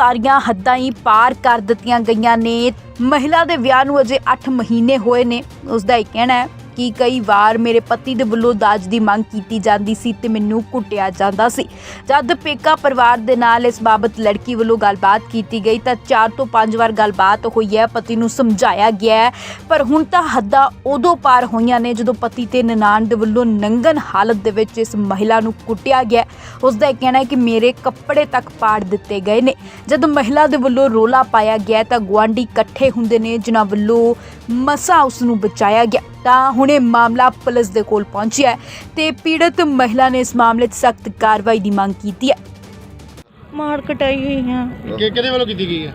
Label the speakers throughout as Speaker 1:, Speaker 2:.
Speaker 1: ਸਾਰੀਆਂ ਹੱਦਾਂ ਹੀ ਪਾਰ ਕਰ ਦਿੱਤੀਆਂ ਗਈਆਂ ਨੇ। ਮਹਿਲਾ ਦੇ ਵਿਆਹ ਨੂੰ ਅਜੇ 8 ਮਹੀਨੇ ਹੋਏ ਨੇ। ਉਸ ਦਾ ਇਹ ਕਹਿਣਾ ਹੈ ਕਿ ਕਈ ਵਾਰ ਮੇਰੇ ਪਤੀ ਦੇ ਵੱਲੋਂ ਦਾਜ ਦੀ ਮੰਗ ਕੀਤੀ ਜਾਂਦੀ ਸੀ ਤੇ ਮੈਨੂੰ ਕੁੱਟਿਆ ਜਾਂਦਾ ਸੀ। ਜਦ ਪੇਕਾ ਪਰਿਵਾਰ ਦੇ ਨਾਲ ਇਸ ਬਾਬਤ ਲੜਕੀ ਵੱਲੋਂ ਗੱਲਬਾਤ ਕੀਤੀ ਗਈ ਤਾਂ 4 ਤੋਂ 5 ਵਾਰ ਗੱਲਬਾਤ ਹੋਈ ਹੈ, ਪਤੀ ਨੂੰ ਸਮਝਾਇਆ ਗਿਆ ਹੈ। ਪਰ ਹੁਣ ਤਾਂ ਹੱਦਾਂ ਉਦੋਂ ਪਾਰ ਹੋਈਆਂ ਨੇ ਜਦੋਂ ਪਤੀ ਤੇ ਨਨਾਣ ਦੇ ਵੱਲੋਂ ਨੰਗਨ ਹਾਲਤ ਦੇ ਵਿੱਚ ਇਸ ਮਹਿਲਾ ਨੂੰ ਕੁੱਟਿਆ ਗਿਆ। ਉਸ ਦਾ ਇਹ ਕਹਿਣਾ ਹੈ ਕਿ ਮੇਰੇ ਕੱਪੜੇ ਤੱਕ ਪਾੜ ਦਿੱਤੇ ਗਏ ਨੇ। ਜਦ ਮਹਿਲਾ ਦੇ ਵੱਲੋਂ ਰੋਲਾ ਪਾਇਆ ਗਿਆ ਤਾਂ ਗੁਆਂਢੀ ਇਕੱਠੇ ਹੁੰਦੇ ਨੇ, ਜਿਨ੍ਹਾਂ ਵੱਲੋਂ ਮਸਾ ਉਸ ਨੂੰ ਬਚਾਇਆ ਗਿਆ। ਤਾਂ ਹੁਣੇ ਮਾਮਲਾ ਪੁਲਿਸ ਦੇ ਕੋਲ ਪਹੁੰਚਿਆ ਹੈ ਤੇ ਪੀੜਤ ਮਹਿਲਾ ਨੇ ਇਸ ਮਾਮਲੇ 'ਚ ਸਖਤ ਕਾਰਵਾਈ ਦੀ ਮੰਗ ਕੀਤੀ ਹੈ।
Speaker 2: ਮਾਰ ਕਟਾਈ ਹੋਈ ਆ।
Speaker 3: ਕਿ ਕਿਹਦੇ ਵੱਲੋਂ ਕੀਤੀ ਗਈ ਹੈ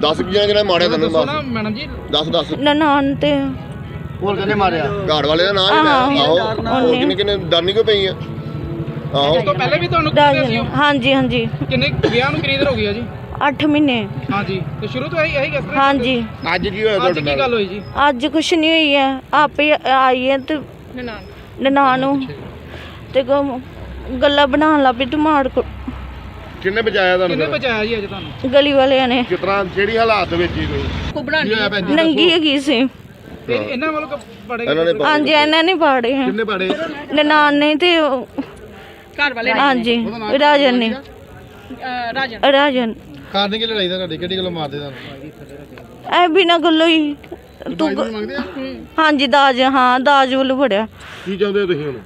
Speaker 4: 10 ਜਣਾ ਜਿਹੜਾ ਮਾਰਿਆ ਤੈਨੂੰ
Speaker 3: ਦੱਸੋ ਨਾ ਮੈਡਮ ਜੀ।
Speaker 4: 10 10
Speaker 2: ਨਨਾਣ ਤੇ।
Speaker 3: ਹੋਰ ਕਹਿੰਦੇ ਮਾਰਿਆ?
Speaker 4: ਘਾੜ ਵਾਲੇ ਦਾ ਨਾਮ ਹੀ
Speaker 2: ਆਹੋ,
Speaker 4: ਲੈ ਆਹੋ। ਹੋਰ ਕਿੰਨੇ ਕਿੰਨੇ ਦਾਨੀ ਕੋ ਪਈ ਆ? ਆਹੋ।
Speaker 3: ਉਸ ਤੋਂ ਪਹਿਲੇ ਵੀ ਤੁਹਾਨੂੰ ਕੁੱਟਿਆ ਸੀ ਉਹ?
Speaker 2: ਹਾਂਜੀ ਹਾਂਜੀ।
Speaker 3: ਕਿੰਨੇ ਵਿਆਹ ਨੂੰ ਕਿੰਨੀ ਦੇਰ ਹੋ ਗਈ ਆ ਜੀ?
Speaker 2: 8 ਮਹੀਨੇ।
Speaker 3: ਹਾਂਜੀ। ਤੇ ਸ਼ੁਰੂ ਤੋਂ ਇਹੀ ਇਹੀ ਤਰ੍ਹਾਂ
Speaker 2: ਹਾਂਜੀ।
Speaker 4: ਅੱਜ ਕੀ ਹੋਇਆ
Speaker 3: ਅੱਜ
Speaker 4: ਤੁਹਾਡੇ
Speaker 3: ਕੀ
Speaker 4: ਨਾਲ?
Speaker 3: ਗੱਲ ਹੋਈ ਜੀ?
Speaker 2: ਅੱਜ ਕੁਛ ਨਹੀਂ ਹੋਈ ਹੈ। ਆਪੇ ਆਈ ਹੈ ਤੇ ਨਨਾਣ। ਨੂੰ। ਤੇ ਗ- ਗੱਲਾਂ ਬਣਾਉਣ ਲੱਗ ਪਈ ਤੇ ਮਾਰ ਕੁ-
Speaker 4: ਕਿੰਨੇ ਬਚਾਇਆ
Speaker 3: ਕਿੰਨੇ
Speaker 4: ਤੁਹਾਨੂੰ
Speaker 3: ਬਚਾਇਆ ਜੀ ਅੱਜ ਤੁਹਾਨੂੰ?
Speaker 2: ਗਲੀ ਵਾਲਿਆਂ ਨੇ।
Speaker 4: ਕਿਸ ਤਰ੍ਹਾਂ ਜਿਹੜੀ ਹਾਲਾਤ ਵਿੱਚ ਹੀ ਕੋਈ?
Speaker 3: ਕੀ ਜੀ?
Speaker 2: ਨੰਗੀ ਹੈਗੀ ਸੀ।
Speaker 3: ਤੇ ਇਹਨਾਂ ਵੱਲੋਂ ਬੜੇ
Speaker 4: ਇਹਨਾਂ ਨੇ
Speaker 2: ਹਾਂਜੀ ਇਹਨਾਂ ਨੇ ਪਾੜੇ ਹੈ
Speaker 3: ਕਿੰਨੇ ਬੜੇ
Speaker 2: ਨਨਾਣ ਨੇ ਤੇ ਉਹ-
Speaker 3: ਘਰ ਵਾਲੇ
Speaker 2: ਹਾਂਜੀ ਰਾਜਨ ਨੇ।
Speaker 3: ਰਾਜਨ।
Speaker 2: ਰਾਜਨ।
Speaker 3: ਕਾਰਨ ਕੀ ਲੜਾਈ ਦਾ ਤੁਹਾਡੀ? ਕਿਹੜੀ ਗੱਲੋਂ ਮਾਰਦੇ ਤੁਹਾਨੂੰ?
Speaker 2: ਐ ਬਿਨਾ ਗੱਲੋਂ ਹੀ। ਤੂੰ ਗ-
Speaker 3: ਮੰਗਦੇ ਆ?
Speaker 2: ਹਾਂਜੀ ਦਾਜ ਹਾਂ ਦਾਜ ਵੱਲੋਂ ਫੜਿਆ।
Speaker 4: ਕੀ ਚਾਹੁੰਦੇ ਹੋ ਤੁਸੀਂ ਹੁਣ?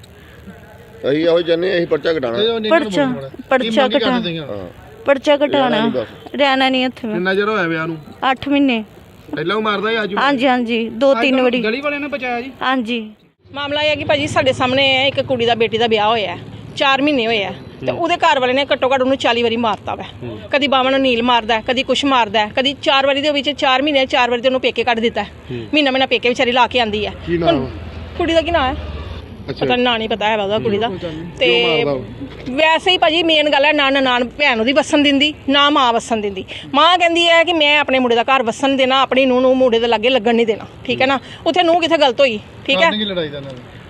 Speaker 4: ਅਸੀਂ ਇਹੋ ਜੰਨੇ ਅਸੀਂ ਪਰਚਾ ਘਟਾਣਾ
Speaker 2: ਪਰਚਾ ਪਰਚਾ ਕਟਾ
Speaker 4: ਹਾਂ
Speaker 2: ਪਰਚਾ ਕਟਾਣਾ
Speaker 4: ਰਹਿਣਾ ਨੀ
Speaker 2: ਰਹਿਣਾ ਨਹੀਂ ਇੱਥੇ ਮੈਂ।
Speaker 3: ਕਿੰਨਾ ਚਿਰ ਹੋਇਆ ਵਿਆਹ ਨੂੰ?
Speaker 2: 8 ਮਹੀਨੇ।
Speaker 3: ਪਹਿਲਾਂ ਉਹ ਮਾਰਦਾ ਸੀ ਅੱਜ ਵੀ?
Speaker 2: ਹਾਂਜੀ ਹਾਂਜੀ ਦੋ ਤਿੰਨ ਵਾਰੀ।
Speaker 3: ਗਲੀ ਵਾਲਿਆਂ ਨੇ ਬਚਾਇਆ ਜੀ?
Speaker 2: ਹਾਂਜੀ।
Speaker 5: ਮਾਮਲਾ ਇਹ ਹੈ ਕਿ ਭਾਜੀ ਸਾਡੇ ਸਾਹਮਣੇ ਹੈ ਇੱਕ ਕੁੜੀ ਦਾ ਬੇਟੀ ਦਾ ਵਿਆਹ ਹੋਇਆ ਹੈ। 4 ਮਹੀਨੇ ਹੋਏ ਆ ਤੇ ਉਹਦੇ ਘਰ ਵਾਲੇ ਨੇ ਘੱਟੋ ਘੱਟ ਉਹਨੂੰ 40 ਵਾਰੀ ਮਾਰਤਾ ਵਾ। ਕਦੀ ਬਾਵਾਂ ਨੂੰ ਨੀਲ ਮਾਰਦਾ ਕਦੀ ਕੁਛ ਮਾਰਦਾ ਕਦੀ 4 ਵਾਰੀ ਦੇ ਵਿੱਚ 4 ਮਹੀਨੇ 4 ਵਾਰੀ ਤੇ ਉਹਨੂੰ ਪੇਕੇ ਕੱਢ ਦਿੱਤਾ। ਮਹੀਨਾ ਮਹੀਨਾ ਪੇਕੇ ਵਿਚਾਰੀ ਲਾ ਕੇ ਆਂਦੀ ਹੈ। ਕੁੜੀ ਦਾ ਕੀ ਨਾਮ ਹੈ? ਪਤਾ ਨੀ ਨਾਂ ਨਹੀਂ ਪਤਾ ਹੈ ਉਹਦਾ ਕੁੜੀ ਦਾ। ਤੇ ਵੈਸੇ ਹੀ ਭਾਜੀ ਮੇਨ ਗੱਲ ਹੈ ਨਾ ਨਾਨ ਭੈਣ ਉਹਦੀ ਵਸਣ ਦਿੰਦੀ ਨਾ ਮਾਂ ਵਸਣ ਦਿੰਦੀ। ਮਾਂ ਕਹਿੰਦੀ ਹੈ ਕਿ ਮੈਂ ਆਪਣੇ ਮੁੰਡੇ ਦਾ ਘਰ ਵਸਣ ਦੇਣਾ ਆਪਣੀ ਨੂੰਹ ਨੂੰ ਮੁੰਡੇ ਦੇ ਲਾਗੇ ਲੱਗਣ ਨਹੀਂ ਦੇਣਾ। ਠੀਕ ਹੈ ਨਾ? ਉੱਥੇ ਨੂੰਹ ਕਿੱਥੇ ਗਲਤ ਹੋਈ? ਠੀਕ ਹੈ?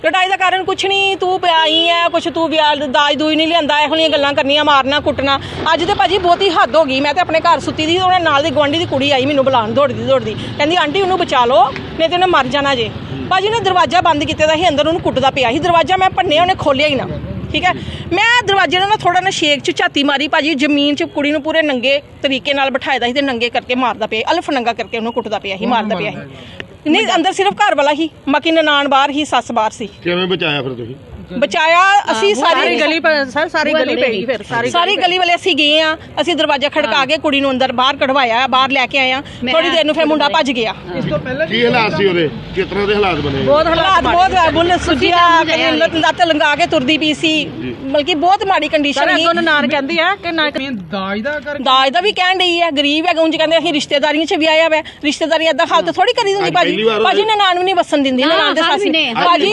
Speaker 3: ਲੜਾਈ ਦਾ
Speaker 5: ਕਾਰਨ ਕੁਛ ਨਹੀਂ, ਤੂੰ ਪਿਆਈ ਐ, ਕੁਛ ਤੂੰ ਵਿਆਹ ਦਾਜ ਦੂਈ ਨਹੀਂ ਲਿਆਂਦਾ, ਇਹੋ ਜਿਹੀਆਂ ਗੱਲਾਂ ਕਰਨੀਆਂ, ਮਾਰਨਾ, ਕੁੱਟਣਾ। ਅੱਜ ਤੇ ਭਾਜੀ ਬਹੁਤੀ ਹੱਦ ਹੋ ਗਈ, ਮੈਂ ਤੇ ਆਪਣੇ ਘਰ ਸੁੱਤੀ ਦੀ ਉਹਨੇ ਨਾਲ ਦੀ ਗੁਆਂਢੀ ਦੀ ਕੁੜੀ ਆਈ ਮੈਨੂੰ ਬੁਲਾਉਣ, ਦੌੜਦੀ ਦੌੜਦੀ। ਕਹਿੰਦੀ, ਆਂਟੀ, ਉਹਨੂੰ ਬਚਾ ਲਓ, ਨਹੀਂ ਤੇ ਉਹਨੇ ਮਰ ਜਾਣਾ ਜੇ। ਭਾਜੀ ਨੇ ਦਰਵਾਜ਼ਾ ਬੰਦ ਕੀਤਾ ਦਾ ਸੀ ਅੰਦਰ ਉਹਨੂੰ ਕੁੱਟਦਾ ਪਿਆ ਸੀ। ਦਰਵਾਜ਼ਾ ਮੈਂ ਭੰਨਿਆ, ਉਹਨੇ ਖੋਲਿਆ ਹੀ ਨਾ। ਠੀਕ ਹੈ ਮੈਂ ਦਰਵਾਜ਼ੇ ਨਾਲ ਨਾ ਥੋੜਾ ਨਾ ਸ਼ੇਕ ਚ ਝਾਤੀ ਮਾਰੀ ਭਾਜੀ, ਜ਼ਮੀਨ 'ਚ ਕੁੜੀ ਨੂੰ ਪੂਰੇ ਨੰਗੇ ਤਰੀਕੇ ਨਾਲ ਬਿਠਾਇਦਾ ਸੀ ਤੇ ਨੰਗੇ ਕਰਕੇ ਮਾਰਦਾ ਪਿਆ ਅਲਫ ਨੰਗਾ ਕਰਕੇ ਉਹਨੂੰ ਕੁੱਟਦਾ ਪਿਆ ਸੀ, ਮਾਰਦਾ ਪਿਆ ਸੀ। ਨਹੀਂ, ਅੰਦਰ ਸਿਰਫ ਘਰ ਵਾਲਾ ਹੀ, ਬਾਕੀ ਨਨਾਣ ਬਾਹਰ ਹੀ, ਸੱਸ ਬਾਹਰ ਸੀ।
Speaker 4: ਕਿਵੇਂ ਬਚਾਇਆ ਫਿਰ ਤੁਸੀਂ?
Speaker 5: ਬਚਾਇਆ ਅਸੀਂ ਸਾਰੀ ਗਲੀ ਸਰ ਸਾਰੀ ਗਲੀ ਪਈ ਫਿਰ ਸਾਰੀ ਸਾਰੀ ਗਲੀ ਵਾਲੇ ਅਸੀਂ ਗਏ ਆ ਅਸੀਂ ਦਰਵਾਜ਼ਾ ਖੜਕਾ ਕੇ ਕੁੜੀ ਨੂੰ ਅੰਦਰ ਬਾਹਰ ਕਢਵਾਇਆ ਬਾਹਰ ਲੈ ਕੇ ਆਏ ਆ ਥੋੜੀ ਦੇਰ ਨੂੰ ਫਿਰ ਮੁੰਡਾ ਭੱਜ ਗਿਆ।
Speaker 3: ਇਸ ਤੋਂ ਪਹਿਲੇ
Speaker 4: ਕੀ ਹਾਲਾਤ ਸੀ ਉਹਦੇ? ਕਿਸ ਤਰ੍ਹਾਂ ਦੇ ਹਾਲਾਤ ਬਣੇ?
Speaker 5: ਬਹੁਤ ਹਾਲਾਤ ਬਹੁਤ ਬੁੱਲ ਸੁਜਿਆ ਕਦੇ ਲੱਤ- ਲੰਗਾ ਕੇ ਤੁਰਦੀ ਪਈ ਸੀ। ਬਲਕਿ ਬਹੁਤ ਮਾੜੀ ਕੰਡੀਸ਼ਨ ਸੀ।
Speaker 2: ਨਾਨ ਕਹਿੰਦੀ ਆ ਕਿ ਨਾ
Speaker 3: ਦਾਜ ਦਾ ਕਰ
Speaker 5: ਦਾਜ ਦਾ ਵੀ ਕਹਿਣ ਡਈ ਹੈ ਗਰੀਬ ਹੈ ਉਂਝ ਕਹਿੰਦੇ ਅਸੀਂ ਰਿਸ਼ਤੇਦਾਰੀਆਂ 'ਚ ਵੀ ਆਇਆ ਵਾ। ਰਿਸ਼ਤੇਦਾਰੀ ਏਦਾਂ ਹਾਲਤ ਥੋੜੀ ਕਰੀ ਦਿੰਦੀ ਭਾਜੀ। ਭਾਜੀ ਨੇ ਨਾਨ ਵੀ ਨਹੀਂ ਵਸਣ ਦਿੰਦੀ ਨਾਨ ਦੇ ਸਾਸੀ ਭਾਜੀ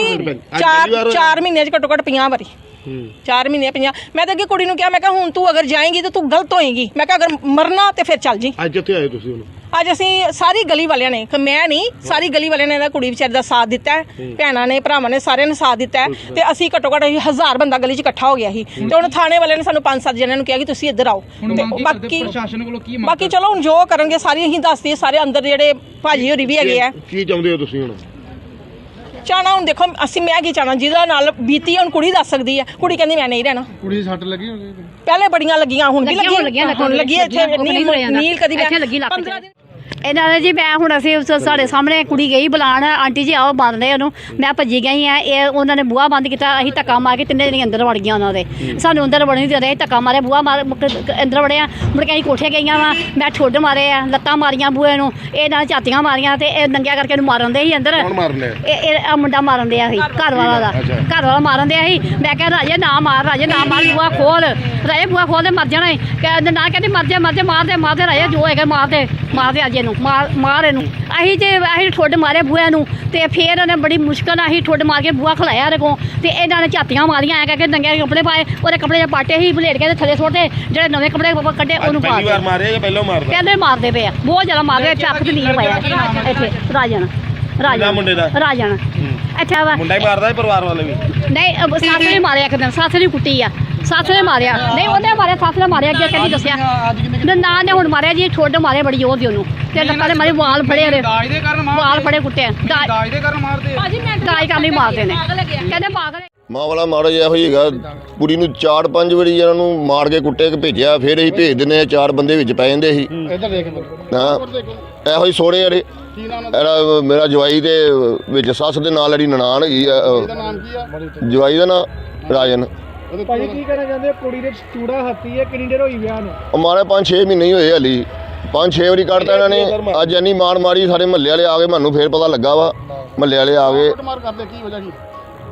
Speaker 4: ਅੱਜ
Speaker 5: ਚਾਰ
Speaker 4: ਪਹਿਲੀ
Speaker 5: ਚਾਰ ਮਹੀਨਿਆਂ 'ਚ ਘੱਟੋ ਘੱਟ 50 ਵਾਰੀ।
Speaker 4: ਹੂੰ।
Speaker 5: 4 ਮਹੀਨੇ 50 ਮੈਂ ਤਾਂ ਅੱਗੇ ਕੁੜੀ ਨੂੰ ਕਿਹਾ ਮੈਂ ਕਿਹਾ ਹੁਣ ਤੂੰ ਅਗਰ ਜਾਏਂਗੀ ਤਾਂ ਤੂੰ ਗਲਤ ਹੋਏਂਗੀ। ਮੈਂ ਕਿਹਾ ਅਗਰ ਮਰਨਾ ਤੇ ਫਿਰ ਚੱਲ ਜੀ।
Speaker 4: ਅੱਜ ਕਿੱਥੇ ਆਏ ਤੁਸੀਂ ਹੁਣ?
Speaker 5: ਅੱਜ ਅਸੀਂ ਸਾਰੀ ਗਲੀ ਵਾਲਿਆਂ ਨੇ ਕਿ ਮੈਂ ਨਹੀਂ ਸਾਰੀ ਗਲੀ ਵਾਲਿਆਂ ਨੇ ਇਹਦਾ ਕੁੜੀ ਵਿਚਾਰੀ ਦਾ ਸਾਥ ਦਿੱਤਾ ਹੈ ਭੈਣਾਂ ਨੇ ਭਰਾਵਾਂ ਨੇ ਸਾਰਿਆਂ ਨੇ ਸਾਥ ਦਿੱਤਾ ਹੈ। ਤੇ ਅਸੀਂ ਘੱਟੋ ਘੱਟ ਅਸੀਂ ਹਜ਼ਾਰ ਬੰਦਾ ਗਲੀ 'ਚ ਇਕੱਠਾ ਹੋ ਗਿਆ ਸੀ। ਤੇ ਹੁਣ ਥਾਣੇ ਵਾਲਿਆਂ ਨੇ ਸਾਨੂੰ ਪੰਜ ਸੱਤ ਜਣਿਆਂ ਨੂੰ ਕਿਹਾ ਕਿ ਤੁਸੀਂ ਇੱਧਰ ਆਓ।
Speaker 3: ਹੁਣ
Speaker 5: ਤੇ
Speaker 3: ਮੰਗ ਕੀ ਕਰਦੇ?
Speaker 5: ਬਾਕੀ
Speaker 3: ਪ੍ਰਸ਼ਾਸਨ ਕੋਲੋਂ ਕੀ ਮੰਗ
Speaker 5: ਬਾਕੀ ਚਲੋ ਹੁਣ ਜੋ ਕਰਨਗੇ ਸਾਰੀ ਅਸੀਂ ਦੱਸਦੇ ਸਾਰੇ ਅੰਦਰ ਜਿਹੜੇ ਭਾਜੀ ਹੋਰੀ ਵੀ ਹੈਗੇ ਆ।
Speaker 4: ਕੀ ਚਾਹੁੰਦੇ ਹੋ ਤੁਸੀਂ ਹੁਣ?
Speaker 5: ਚਾਹਣਾ ਹੁਣ ਦੇਖੋ ਅਸੀਂ ਮੈਂ ਕੀ ਚਾਹਣਾ ਜਿਹਦਾ ਨਾਲ ਬੀਤੀ ਹੁਣ ਕੁੜੀ ਦੱਸ ਸਕਦੀ ਹੈ ਕੁੜੀ ਕਹਿੰਦੀ ਮੈਂ ਨਹੀਂ ਰਹਿਣਾ।
Speaker 3: ਕੁੜੀ ਦੀ ਸੱਟ ਲੱਗੀ ਹੋਣੀ?
Speaker 5: ਪਹਿਲੇ ਬੜੀਆਂ ਲੱਗੀਆਂ ਹੁਣ ਵੀ
Speaker 6: ਲੱਗੀਆਂ,
Speaker 5: ਹੁਣ ਲੱਗੀ ਇੱਥੇ
Speaker 6: ਲੱਗੀਆਂ,
Speaker 5: ਨੀਲ ਕਦੀ
Speaker 6: ਇੱਥੇ ਲੱਗੀ ਲੱਕ 'ਚ।
Speaker 5: 15 ਦਿਨ
Speaker 6: ਇਹਨਾਂ ਨੇ ਜੀ ਮੈਂ ਹੁਣ ਅਸੀਂ ਉਸ ਸਾਡੇ ਸਾਹਮਣੇ ਕੁੜੀ ਗਈ ਬੁਲਾਣ ਆਂਟੀ ਜੀ ਆਓ ਬੰਦ ਲੈ ਉਹਨੂੰ। ਮੈਂ ਭੱਜੀ ਗਈ ਆ। ਇਹ ਉਹਨਾਂ ਨੇ ਬੂਹਾ ਬੰਦ ਕੀਤਾ। ਅਸੀਂ ਧੱਕਾ ਮਾਰ ਕੇ ਤਿੰਨੇ ਜਣੇ ਅੰਦਰ ਵੜ ਗਈਆਂ ਉਹਨਾਂ ਦੇ। ਸਾਨੂੰ ਅੰਦਰ ਵੜਨ ਨਹੀਂ ਦੇ ਰਹੇ ਧੱਕਾ ਮਾਰੇ ਬੂਹਾ ਮਾਰ ਮੁੜ ਕੇ ਅੰਦਰ ਵੜਿਆ। ਮੁੜ ਕੇ ਅਸੀਂ ਕੋਠੇ ਗਈਆਂ ਵਾ। ਮੈਂ ਠੁੱਡ ਮਾਰੇ ਆ ਲੱਤਾਂ ਮਾਰੀਆਂ ਬੂਹੇ ਨੂੰ। ਇਹ ਨਾਲ ਝਾਤੀਆਂ ਮਾਰੀਆਂ ਤੇ ਇਹ ਨੰਗਿਆ ਕਰਕੇ ਇਹਨੂੰ ਮਾਰਨ ਦੇ ਸੀ ਅੰਦਰ।
Speaker 4: ਕੌਣ ਮਾਰਨੇ
Speaker 6: ਇਹ ਇਹ ਆਹ ਮੁੰਡਾ ਮਾਰਨ ਦਿਆ ਸੀ ਘਰ ਵਾਲਾ ਦਾ।
Speaker 4: ਅੱਛਾ।
Speaker 6: ਘਰ ਵਾਲਾ ਮਾਰਨ ਦਿਆ ਸੀ। ਮੈਂ ਕਿਹਾ ਰਾਜੇ ਨਾ ਮਾਰ ਰਾਜੇ ਨਾ ਮਾਰ ਬੂਆ ਖੋਲ। ਰਾਜੇ ਬੂਆ ਖੋਲ ਦੇ ਮਰ ਜਾਣਾ ਈ। ਕਹਿੰਦੇ ਨਾ ਕਹਿੰਦੇ ਮਰ ਜਾ ਮਰ ਜਾ ਮਾਰ ਦੇ ਮਾਰ ਦੇ ਰਾਜੇ ਜੋ ਹੈਗਾ ਮਾਰ ਦੇ। ਮਾਰ ਦੇ ਅਜੇ ਨੂੰ ਮਾਰ ਮਾਰ ਇਹਨੂੰ। ਅਸੀਂ ਤੇ ਅਸੀਂ ਠੁੱਡ ਮਾਰੇ ਬੂਆ ਨੂੰ ਤੇ ਫੇਰ ਉਹਨੇ ਬੜੀ ਮੁਸ਼ਕਲ ਨਾਲ ਅਸੀਂ ਠੁੱਡ ਮਾਰ ਕੇ ਬੂਆ ਖਲਾਇਆ ਕੋਲ। ਤੇ ਇਹਨਾਂ ਨੇ ਝਾਤੀਆਂ ਮਾਰੀਆਂ ਐ ਕਰਕੇ ਨੰਗੇ ਕੱਪੜੇ ਪਾਏ ਉਹਦੇ ਕੱਪੜੇ ਦੇ ਪਾਟੇ ਹੀ ਬਲੇਡ ਕੇ ਤੇ ਥੱਲੇ ਸੁੱਟਦੇ ਜਿਹੜੇ ਨਵੇਂ ਕੱਪੜੇ ਕੱਢੇ ਉਹਨੂੰ ਪਾ
Speaker 4: ਪਹਿਲੀ ਵਾਰ ਮਾਰਿਆ ਜਾਂ ਪਹਿਲਾਂ ਮਾਰਦਾ?
Speaker 6: ਕਹਿੰਦੇ ਮਾਰਦੇ ਪਏ ਆ ਬਹੁਤ ਜ਼ਿਆਦਾ ਮਾਰਦੇ ਚੱਕ ਤੇ ਨਹੀਂ ਪਿਆ ਇੱਥੇ ਰਾਜਨ ਰਾਜਨ
Speaker 4: ਮੁੰਡੇ ਦਾ?
Speaker 6: ਰਾਜਨ ਇੱਥੇ ਵਾ।
Speaker 4: ਮੁੰਡਾ ਹੀ ਮਾਰਦਾ ਹੈ ਪਰਿਵਾਰ ਵਾਲੇ ਵੀ?
Speaker 6: ਨਹੀਂ ਸੱਸ ਨੇ ਮਾਰਿਆ ਇੱਕ ਦਿਨ ਸੱਸ ਨੇ ਕੁੱਟੀ ਆ। ਸੱਸ ਨੇ ਮਾਰਿਆ। ਨਹੀਂ ਉਹਨੇ ਮਾਰਿਆ ਸੱਸ ਨੇ ਮਾਰਿਆ ਅੱਗੇ ਕਹਿੰਦੀ ਦੱਸਿਆ। ਨਨਾਣ ਨੇ ਹੁਣ ਮਾਰਿਆ ਜੀ ਛੋਟੇ ਮਾਰੇ ਬੜੀ ਜ਼ੋਰ ਦੀ ਉਹਨੂੰ। ਤੇ ਲੱਤਾਂ ਦੇ ਮਾਰੇ ਵਾਲ ਫੜੇ ਉਹਦੇ
Speaker 7: ਦਾਜ ਦੇ ਕਾਰਨ ਮਾਰਦੇ
Speaker 6: ਵਾਲ ਫੜੇ ਕੁੱਟੇ। ਦਾਜ
Speaker 7: ਦੇ ਕਾਰਨ ਮਾਰਦੇ
Speaker 6: ਭਾਜੀ ਮੈਂ ਦਾਜ ਕਰਨ ਲਈ ਮਾਰਦੇ ਨੇ। ਕਹਿੰਦੇ ਪਾਗਲ ਹੈ।
Speaker 4: ਮਾਂ ਵਾਲਾ ਮਾੜਾ ਜਿਹਾ ਹੀ ਹੈਗਾ। ਕੁੜੀ ਨੂੰ ਚਾਰ ਪੰਜ ਵਾਰੀ ਇਹਨਾਂ ਨੂੰ ਮਾਰ ਕੇ ਕੁੱਟੇ ਕੇ ਭੇਜਿਆ। ਫਿਰ ਅਸੀਂ ਭੇਜ ਦਿੰਦੇ ਆ ਚਾਰ ਬੰਦੇ ਵਿੱਚ ਪੈ ਜਾਂਦੇ ਸੀ।
Speaker 3: ਇੱਧਰ ਦੇਖ ਮੇਰੇ
Speaker 4: ਹਾਂ। ਇਹੋ ਹੀ
Speaker 3: ਕੀ ਨਾਮ
Speaker 4: ਇਹਦਾ ਮੇਰਾ ਜਵਾਈ ਦੇ ਵਿੱਚ ਸੱਸ ਦੇ ਨਾਲ ਜਿਹੜੀ ਨਨਾਣ ਹੈਗੀ ਆ ਅਹ,
Speaker 3: ਦਾ ਨਾਮ ਕੀ ਆ?
Speaker 4: ਜਵਾਈ ਦਾ ਨਾਂ ਰਾਜਨ।
Speaker 7: ਭਾਜੀ ਕੀ ਕਹਿਣਾ ਚਾਹੁੰਦੇ ਹੋ? ਕੁੜੀ ਦੇ ਚੂੜਾ ਹੱਤੀ ਹੈ ਕਿੰਨੀ ਦੇਰ ਹੋਈ ਵਿਆਹ ਨੂੰ?
Speaker 4: ਉਹ ਮਾਰੇ 5-6 ਮਹੀਨੇ ਹੀ ਹੋਏ ਹਲੀ। 5-6 ਵਾਰੀ ਕੱਢਤਾ ਇਹਨਾਂ ਨੇ। ਅੱਜ ਇੰਨੀ ਮਾਰ ਮਾਰੀ ਸਾਰੇ ਮਹੱਲੇ ਵਾਲੇ ਆ ਗਏ ਮੈਨੂੰ ਫੇਰ ਪਤਾ ਲੱਗਾ ਵਾ। ਮਹੱਲੇ ਵਾਲੇ ਆ ਗਏ।
Speaker 3: ਮਾਰ ਕਰਦੇ ਕੀ ਵਜ੍ਹਾ ਕੀ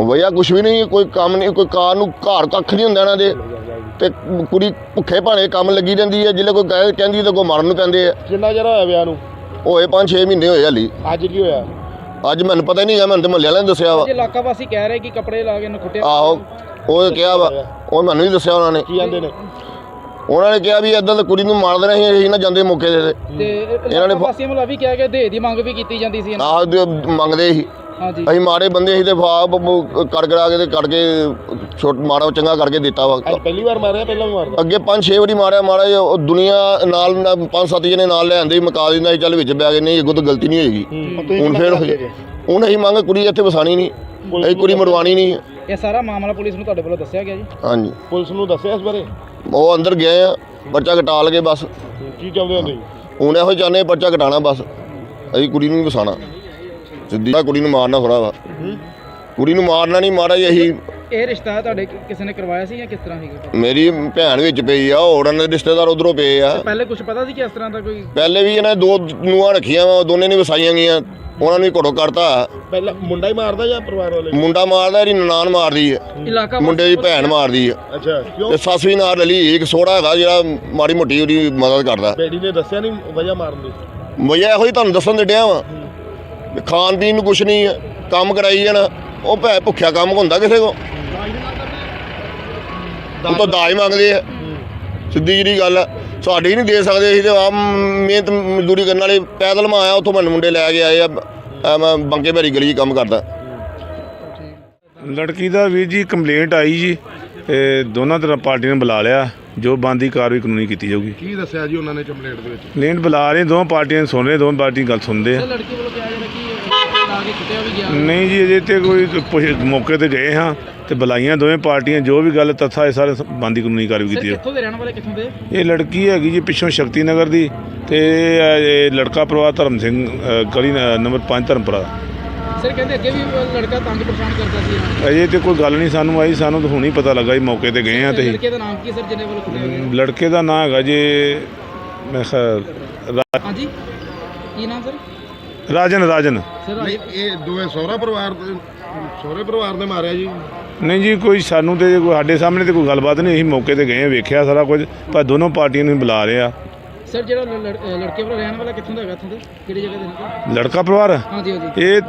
Speaker 4: ਉਹ ਭਈਆ ਕੁਛ ਵੀ ਨਹੀਂ ਕੋਈ ਕੰਮ ਨਹੀਂ ਕੋਈ ਕਾਰ ਨੂੰ ਘਰ ਕੱਖ ਨਹੀਂ ਹੁੰਦਾ ਇਹਨਾਂ ਦੇ। ਤੇ ਕੁੜੀ ਭੁੱਖੇ ਭਾਣੇ ਕੰਮ ਲੱਗੀ ਰਹਿੰਦੀ ਹੈ ਜਿੱਲੇ ਕੋਈ ਕਹੇ ਕਹਿੰਦੀ ਤਾਂ ਕੋਈ ਮਾਰਨ ਨੂੰ ਪੈਂਦੇ ਆ।
Speaker 3: ਕਿੰਨਾ ਚਿਰ ਹੋਇਆ ਵਿਆਹ ਨੂੰ?
Speaker 4: ਹੋਏ 5-6 ਮਹੀਨੇ ਹੋਏ ਹਲੀ।
Speaker 3: ਅੱਜ ਕੀ ਹੋਇਆ?
Speaker 4: ਅੱਜ ਮੈਨੂੰ ਪਤਾ ਹੀ ਨਹੀਂ ਹੈ ਮੈਨੂੰ ਤੇ ਮਹੱਲੇ ਵਾਲਿਆਂ ਨੇ ਦੱਸਿਆ ਵਾ।
Speaker 7: ਜੇ ਇਲਾਕਾ ਵਾਸੀ ਕਹਿ ਰਹੇ ਕਿ ਕੱਪੜੇ ਲਾ ਕੇ ਇਹਨੂੰ ਕੁੱਟਿਆ
Speaker 4: ਆਹੋ। ਉਹ ਕਿਹਾ ਵਾ ਉਹ ਮੈਨੂੰ ਨਹੀਂ ਦੱਸਿਆ ਉਹਨਾਂ ਨੇ।
Speaker 3: ਕੀ ਆਂਦੇ ਨੇ?
Speaker 4: ਉਹਨਾਂ ਨੇ ਕਿਹਾ ਵੀ ਇਦਾਂ ਤਾਂ ਕੁੜੀ ਨੂੰ ਮਾਰ ਦੇਣਾ ਸੀ ਅਸੀਂ ਨਾ ਜਾਂਦੇ ਮੌਕੇ ਤੇ।
Speaker 7: ਤੇ
Speaker 4: ਇਹਨਾਂ ਨੇ
Speaker 7: ਵਾਸੀਆਂ ਵੱਲੋਂ ਵੀ ਕਿਹਾ ਗਿਆ ਦੇ ਦੀ ਮੰਗ ਵੀ ਕੀਤੀ ਜਾਂਦੀ ਸੀ
Speaker 4: ਆਹ ਮੰਗਦੇ ਸੀ।
Speaker 7: ਹਾਂਜੀ।
Speaker 4: ਅਸੀਂ ਮਾਰੇ ਬੰਦੇ ਸੀ ਤੇ ਫਾਬ ਕਰ ਕਰਾ ਕੇ ਤੇ ਕੱਢ ਕੇ ਛੋਟ ਮਾਰਾ ਚੰਗਾ ਕਰਕੇ ਦਿੱਤਾ ਵਾ।
Speaker 3: ਅੱਜ ਪਹਿਲੀ ਵਾਰ ਮਾਰਿਆ ਪਹਿਲਾਂ ਵੀ ਮਾਰਦਾ?
Speaker 4: ਅੱਗੇ ਪੰਜ ਛੇ ਵਾਰੀ ਮਾਰਿਆ ਮਾਰਾ ਉਹ ਦੁਨੀਆ ਨਾਲ ਨਾ ਪੰਜ ਸੱਤ ਜਣੇ ਨਾਲ ਲੈ ਆਂਦੇ ਮਕਾ ਦਿੰਦਾ ਸੀ ਚੱਲ ਵਿੱਚ ਬੈ ਗਏ ਨਹੀਂ ਅੱਗੋਂ ਤਾਂ ਗਲਤੀ ਨਹੀਂ ਹੋਏਗੀ। ਹੁਣ ਫੇਰ ਹੁਣ ਅਸੀਂ ਮੰਗ ਕੁੜੀ ਇੱਥੇ ਵਸਾਣੀ ਨਹੀਂ। ਅਸੀਂ ਕੁੜੀ ਮਰਵਾਣੀ ਨਹੀਂ।
Speaker 7: ਇਹ ਸਾਰਾ ਮਾਮਲਾ ਪੁਲਿਸ ਨੂੰ ਤੁਹਾਡੇ ਵੱਲੋਂ ਦੱਸਿਆ ਗਿਆ ਜੀ?
Speaker 4: ਹਾਂਜੀ।
Speaker 3: ਪੁਲਿਸ ਨੂੰ ਦੱਸਿਆ ਇਸ ਬਾਰੇ?
Speaker 4: ਉਹ ਅੰਦਰ ਗਏ ਆ ਬੱਚਾ ਘਟਾ ਲਗੇ ਬਸ।
Speaker 3: ਕੀ ਚਾਹੁੰਦੇ ਹੋ ਤੁਸੀਂ?
Speaker 4: ਹੁਣ ਇਹੋ ਚਾਹੁੰਦੇ ਹਾਂ ਬੱਚਾ ਘਟਾਣਾ ਬਸ। ਅਸੀਂ ਕੁੜੀ ਨੂੰ ਵਸਾਣਾ ਸਿੱਧੀ ਕੁੜੀ ਨੂੰ ਮਾਰਨਾ ਥੋੜਾ ਵਾ। ਕੁੜੀ ਨੂੰ ਮਾਰਨਾ ਨਹੀਂ ਮਾਰਾ ਜੀ ਅਸੀਂ
Speaker 7: ਇਹ ਰਿਸ਼ਤਾ ਤੁਹਾਡੇ ਕਿ- ਕਿਸੇ ਨੇ ਕਰਵਾਇਆ ਸੀ ਜਾਂ ਕਿਸ ਤਰ੍ਹਾਂ ਸੀਗਾ?
Speaker 4: ਮੇਰੀ ਭੈਣ ਵਿੱਚ ਪਈ ਆ ਹੋਰ ਦੇ ਰਿਸ਼ਤੇਦਾਰ ਉਧਰੋਂ ਪਏ ਆ।
Speaker 7: ਪਹਿਲੇ ਕੁਝ ਪਤਾ ਸੀ ਕਿ ਇਸ ਤਰ੍ਹਾਂ ਦਾ ਕੋਈ
Speaker 4: ਪਹਿਲੇ ਵੀ ਇਹਨਾਂ ਦੋ ਨੂਆਂ ਰੱਖੀਆਂ ਵਾ ਦੋਨੇ ਨੇ ਵਸਾਈਆਂ ਗਈਆਂ ਉਹਨਾਂ ਨੂੰ ਵੀ ਘੜੋ ਕਰਤਾ।
Speaker 3: ਪਹਿਲਾਂ ਮੁੰਡਾ ਹੀ ਮਾਰਦਾ ਜਾਂ ਪਰਿਵਾਰ ਵਾਲੇ?
Speaker 4: ਮੁੰਡਾ ਮਾਰਦਾ ਇਹਦੀ ਨਨਾਣ ਮਾਰਦੀ ਹੈ
Speaker 7: ਇਲਾਕਾ
Speaker 4: ਮੁੰਡੇ ਦੀ ਭੈਣ ਮਾਰਦੀ ਹੈ
Speaker 3: ਅੱਛਾ ਕਿਉਂ?
Speaker 4: ਤੇ ਸੱਸ ਵੀ ਨਾਲ ਰਲੀ ਇੱਕ ਸੋੜਾ ਹੈਗਾ ਜਿਹੜਾ ਮਾੜੀ ਮੋਟੀ ਉਹਦੀ ਮਦਦ ਕਰਦਾ।
Speaker 3: ਬੇੜੀ ਨੇ ਦੱਸਿਆ ਨਹੀਂ ਵਜ੍ਹਾ ਮਾਰਨ ਦੀ?
Speaker 4: ਮਜ਼ਾ ਇਹੋ ਹੀ ਤੁਹਾਨੂੰ ਦੱਸਣ ਦੇ ਡਿਆ ਵਾਂ। ਵੀ ਖਾਣ ਪੀਣ ਨੂੰ ਕੁਛ ਨਹੀਂ ਹੈ ਕੰਮ ਕਰਾਈ ਜਾਣਾ ਉਹ ਭੈ ਭੁੱਖਿਆ ਕੰਮ ਹੁੰਦਾ ਕਿਸੇ ਕੋ ਉਹ ਤਾਂ ਦਾਜ ਮੰਗਦੇ ਆ। ਸਿੱਧੀ ਜਿਹੜੀ ਗੱਲ ਆ। ਸਾਡੀ ਨਹੀਂ ਦੇ ਸਕਦੇ ਅਸੀਂ ਤੇ ਆ ਮਿਹਨਤ ਮਜ਼ਦੂਰੀ ਕਰਨ ਵਾਲੇ ਪੈਦਲ ਮੈਂ ਆਇਆ, ਉੱਥੋਂ ਮੈਨੂੰ ਮੁੰਡੇ ਲੈ ਕੇ ਆਏ ਆ। ਮੈਂ ਬੰਕੇ ਭੈਰੀ ਗਲੀ 'ਚ ਕੰਮ ਕਰਦਾ।
Speaker 8: ਲੜਕੀ ਦਾ ਵੀਰ ਜੀ ਕੰਪਲੇਂਟ ਆਈ ਜੀ, ਤੇ ਦੋਨਾਂ ਤਰ੍ਹਾਂ ਪਾਰਟੀ ਨੇ ਬੁਲਾ ਲਿਆ। ਜੋ ਬੰਦੀ ਕਾਰਵਾਈ ਕਾਨੂੰਨੀ ਕੀਤੀ ਜਾਊਗੀ।
Speaker 3: ਕੀ ਦੱਸਿਆ ਜੀ ਉਹਨਾਂ ਨੇ ਕੰਪਲੇਂਟ ਦੇ ਵਿੱਚ?
Speaker 8: ਕੰਪਲੇਂਟ ਬੁਲਾ ਰਹੇ ਦੋਵਾਂ ਪਾਰਟੀਆਂ ਸੁਣ ਰਹੇ ਦੋਵਾਂ ਪਾਰਟੀਆਂ ਗੱਲ ਸੁਣਦੇ ਆ।
Speaker 7: ਲੜਕੀ ਵੱਲੋਂ ਕਿਹਾ ਜਾਂਦਾ ਕਿ ਲਾ ਕੇ ਕੁੱਟਿਆ ਵੀ ਗਿਆ।
Speaker 8: ਨਹੀਂ ਜੀ ਅਜੇ ਤੇ ਕੋਈ ਪੁੱਛ- ਮੌਕੇ ਤੇ ਗਏ ਹਾਂ ਤੇ ਬੁਲਾਈਆਂ ਦੋਵੇਂ ਪਾਰਟੀਆਂ ਜੋ ਵੀ ਗੱਲ ਤੱਥਾ ਇਹ ਸਾਰੇ ਬੰਦੀ ਕਾਨੂੰਨੀ ਕਾਰਵਾਈ ਕੀਤੀ ਹੈ।
Speaker 7: ਕਿੱਥੋਂ ਦੇ ਰਹਿਣ ਵਾਲੇ ਕਿੱਥੋਂ ਦੇ?
Speaker 8: ਇਹ ਲੜਕੀ ਹੈਗੀ ਜੀ ਪਿੱਛੋਂ ਸ਼ਕਤੀ ਨਗਰ ਦੀ ਤੇ ਇਹ ਇਹ ਲੜਕਾ ਪਰਿਵਾਰ ਧਰਮ ਸਿੰਘ ਅ, ਗਲੀ ਨ- ਨੰਬਰ 5 ਧਰਮਪੁਰਾ
Speaker 7: ਸਰ ਕਹਿੰਦੇ ਅੱਗੇ ਵੀ ਲੜਕਾ ਤੰਗ ਪਰੇਸ਼ਾਨ ਕਰਦਾ ਸੀ। ਇਹਨਾਂ।
Speaker 8: ਅਜੇ ਤੇ ਕੋਈ ਗੱਲ ਨਹੀਂ ਸਾਨੂੰ ਆਈ ਸਾਨੂੰ ਤਾਂ ਹੁਣੀ ਪਤਾ ਲੱਗਾ ਜੀ ਮੌਕੇ ਤੇ ਗਏ ਹਾਂ ਤੇ।
Speaker 7: ਲੜਕੇ ਦਾ ਨਾਮ ਕੀ ਸਰ ਜਿਹਨੇ ਵੱਲੋਂ ਕੁੱਟਿਆ ਗਿਆ
Speaker 8: ਲੜਕੇ ਦਾ ਨਾਂ ਹੈਗਾ ਜੀ ਮੈਂ ਖਿਆਲ ਰਾ-
Speaker 7: ਹਾਂਜੀ। ਕੀ ਨਾਮ ਸਰ?
Speaker 8: ਰਾਜਨ ਰਾਜਨ।
Speaker 7: ਸਰ
Speaker 3: ਨਹੀਂ ਇਹ ਦੋਵੇਂ ਸਹੁਰਾ ਪਰਿਵਾਰ ਦੇ ਸਹੁਰੇ ਪਰਿਵਾਰ ਨੇ ਮਾਰਿਆ ਜੀ।
Speaker 8: ਨਹੀਂ ਜੀ ਕੋਈ ਸਾਨੂੰ ਤੇ ਕੋਈ ਸਾਡੇ ਸਾਹਮਣੇ ਤੇ ਕੋਈ ਗੱਲਬਾਤ ਨਹੀਂ ਅਸੀਂ ਮੌਕੇ ਤੇ ਗਏ ਹਾਂ, ਵੇਖਿਆ ਸਾਰਾ ਕੁਝ ਪਰ ਦੋਨੋਂ ਪਾਰਟੀਆਂ ਨੂੰ ਬੁਲਾ ਰਹੇ ਆ।
Speaker 7: ਸਰ ਜਿਹੜਾ ਲੜ- ਲੜ- ਲੜਕੇ ਵੱਲੋਂ ਰਹਿਣ ਵਾਲਾ ਕਿੱਥੋਂ ਦਾ ਹੈਗਾ ਇੱਥੋਂ ਦੇ? ਕਿਹੜੀ ਜਗ੍ਹਾ ਦੇ ਨੇ
Speaker 8: ਲੜਕਾ ਪਰਿਵਾਰ?
Speaker 7: ਹਾਂਜੀ ਹਾਂਜੀ।
Speaker 8: ਇਹ